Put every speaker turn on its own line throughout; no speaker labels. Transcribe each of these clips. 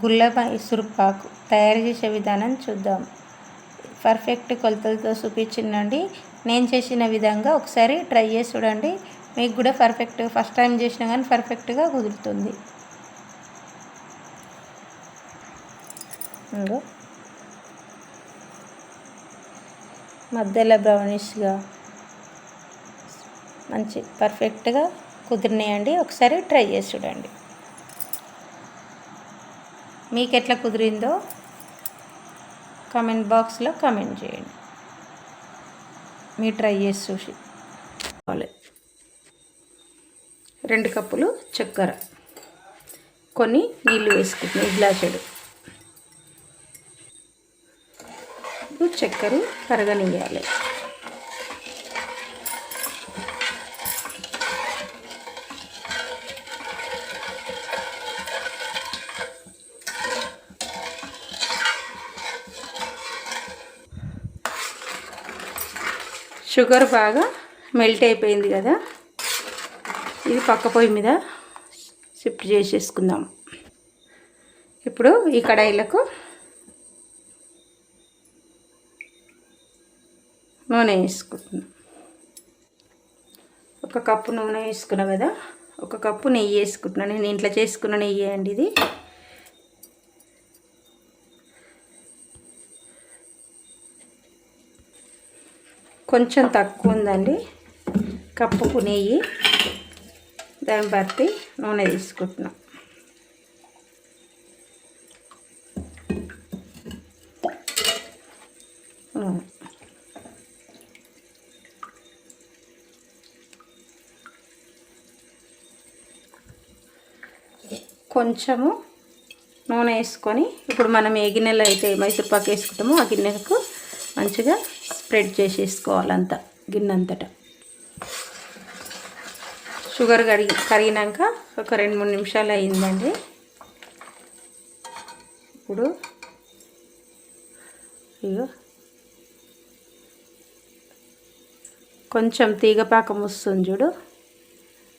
గుల్లబ ఇసురుపాకు తయారు చేసే విధానం చూద్దాం. పర్ఫెక్ట్ కొలతలతో చూపించిందండి నేను చేసిన విధంగా ఒకసారి ట్రై చేసి చూడండి. మీకు కూడా పర్ఫెక్ట్ ఫస్ట్ టైం చేసినా కానీ పర్ఫెక్ట్గా కుదురుతుంది. ఇంకో. మధ్యలో బ్రౌనిష్గా మంచి పర్ఫెక్ట్గా కుదిరినాయండి. ఒకసారి ట్రై చేసి చూడండి. మీకు ఎట్లా కుదిరిందో కమెంట్ బాక్స్లో కమెంట్ చేయండి. మీరు ట్రై చేసి చూసి. రెండు కప్పులు చక్కెర. కొన్ని నీళ్ళు వేసుకుంటున్నాయి గ్లాసుడు ఇప్పుడు చక్కెర కరగనియాలి షుగర్ బాగా మెల్ట్ అయిపోయింది కదా. ఇది పక్క పొయ్యి మీద షిఫ్ట్ చేసేసుకుందాం. ఇప్పుడు ఈ కడాయిలకు నూనె వేసుకుంటున్నాం ఒక కప్పు నూనె వేసుకున్నా కదా ఒక కప్పు నెయ్యి వేసుకుంటున్నాను నేను ఇంట్లో చేసుకున్న నెయ్యి అండి ఇది. కొంచెం తక్కువ ఉందండి. కప్పుకు నెయ్యి దాన్ని బట్టి నూనె తీసుకుంటున్నాం. కొంచెము నూనె వేసుకొని ఇప్పుడు మనం ఏ గిన్నెలో అయితే మైసూర్పాకు వేసుకుంటామో ఆ గిన్నెలకు మంచిగా స్ప్రెడ్ చేసేసుకోవాలంతా గిన్నె అంతటా షుగర్ కడిగి కరిగినాక ఒక రెండు మూడు నిమిషాలు అయిందండి. ఇప్పుడు ఇగో కొంచెం తీగపాకం వస్తుంది చూడు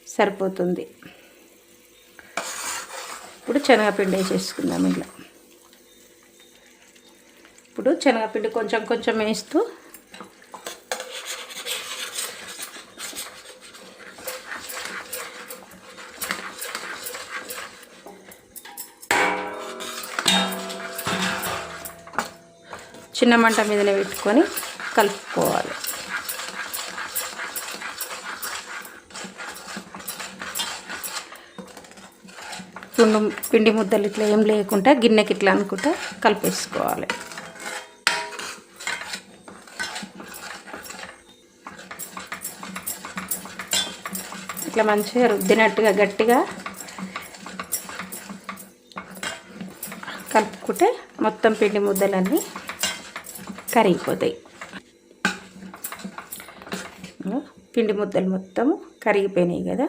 సరిపోతుంది. ఇప్పుడు శనగపిండి వేసేసుకుందాం ఇలా ఇప్పుడు శనగపిండి కొంచెం కొంచెం వేస్తూ చిన్న మంట మీదనే పెట్టుకొని కలుపుకోవాలి. పిండి పిండి ముద్దలు ఇట్లా ఏం లేకుండా గిన్నెకి ఇట్లా అనుకుంటా కలిపేసుకోవాలి. ఇట్లా మంచిగా రుద్దినట్టుగా గట్టిగా కలుపుకుంటే మొత్తం పిండి ముద్దలన్నీ కరిగిపోతాయి. పిండి ముద్దలు మొత్తము కరిగిపోయినాయి కదా.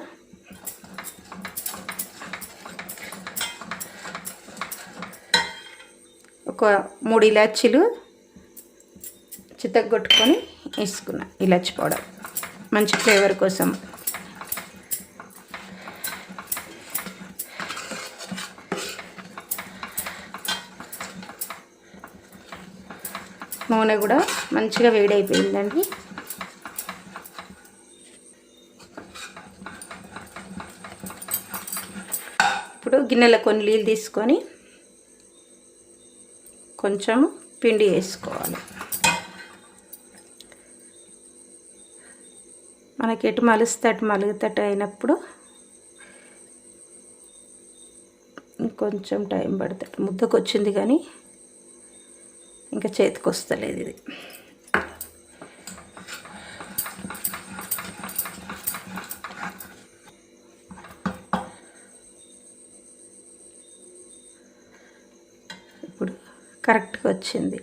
ఒక మూడు ఇలాచీలు చిత్తగొట్టుకొని వేసుకున్నా ఇలాచి పౌడర్. మంచి ఫ్లేవర్ కోసం. నూనె కూడా మంచిగా వేడైపోయిందండి. ఇప్పుడు గిన్నెలో కొన్ని నీళ్ళు తీసుకొని కొంచెం పిండి వేసుకోవాలి. మనకి ఎటు మలుస్తే అటు మలుగుతట్టు అయినప్పుడు ఇంకొంచెం టైం పడుతుంది. ముద్దకు వచ్చింది కానీ ఇంకా చేతికి వస్తలేదు ఇది. ఇప్పుడు కరెక్ట్గా వచ్చింది.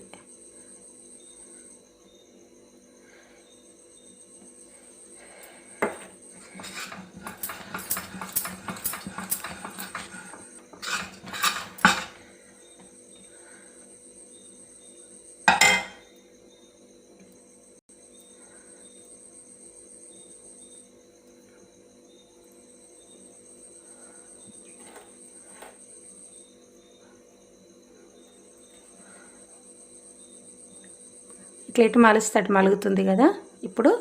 ఇట్లా ఎటు మలుస్తే అటు మలుగుతుంది కదా. ఇప్పుడు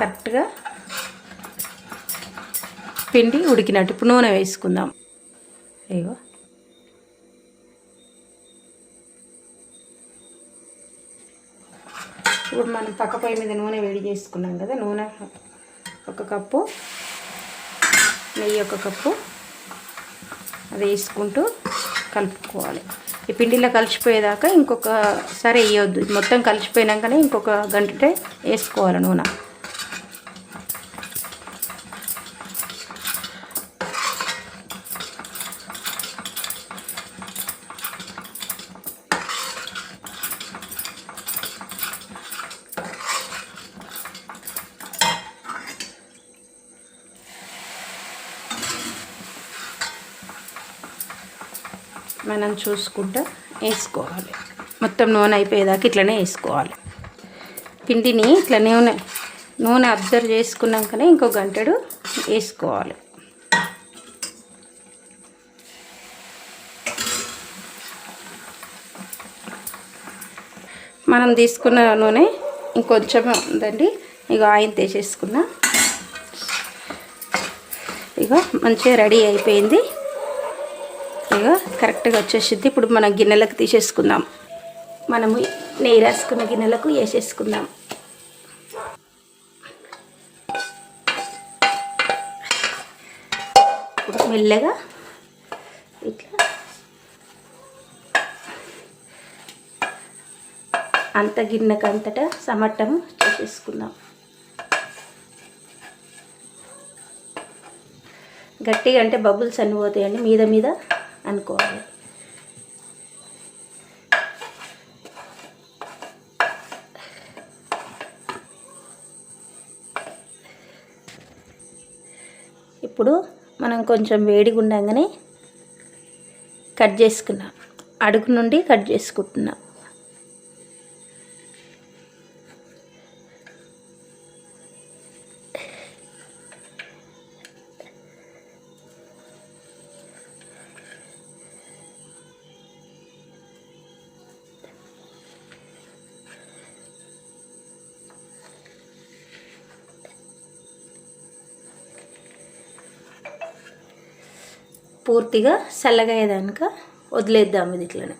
కరెక్ట్గా పిండి ఉడికినట్టు. ఇప్పుడు నూనె వేసుకుందాం. అయ్యో ఇప్పుడు మనం పక్క పొయ్యి మీద నూనె వేడి చేసుకున్నాం కదా. నూనె ఒక కప్పు నెయ్యి ఒక కప్పు అది వేసుకుంటూ కలుపుకోవాలి. ఈ పిండిలో కలిసిపోయేదాకా ఇంకొకసారి వేయొద్దు. మొత్తం కలిసిపోయినాకనే ఇంకొక గంట వేసుకోవాలి నూనె. మనం చూసుకుంటూ వేసుకోవాలి. మొత్తం నూనె అయిపోయేదాకా ఇట్లనే వేసుకోవాలి. పిండిని ఇట్లా నూనె నూనె అబ్జర్వ్ చేసుకున్నాకనే ఇంకో గంటడు వేసుకోవాలి. మనం తీసుకున్న నూనె ఇంకొంచెం ఉందండి. ఇక ఆయిల్ తీసేసుకున్నా. ఇక మంచిగా రెడీ అయిపోయింది. ఇక కరెక్ట్గా వచ్చేసింది ఇప్పుడు మనం గిన్నెలకు తీసేసుకుందాం. మనము నెయ్యి రాసుకున్న గిన్నెలకు వేసేసుకుందాం. ఇప్పుడు మెల్లగా ఇట్లా అంత గిన్నెకు అంతటా సమట్టము చేసేసుకుందాం. గట్టిగా అంటే బబుల్స్ అని పోతాయండి. మీద మీద అనుకోవాలి. ఇప్పుడు మనం కొంచెం వేడిగా ఉండగానే కట్ చేసుకున్నాం. అడుగు నుండి కట్ చేసుకుంటున్నాం. పూర్తిగా చల్లగా అయ్యేదాక వదిలేద్దాం ఇది ఇట్లనే.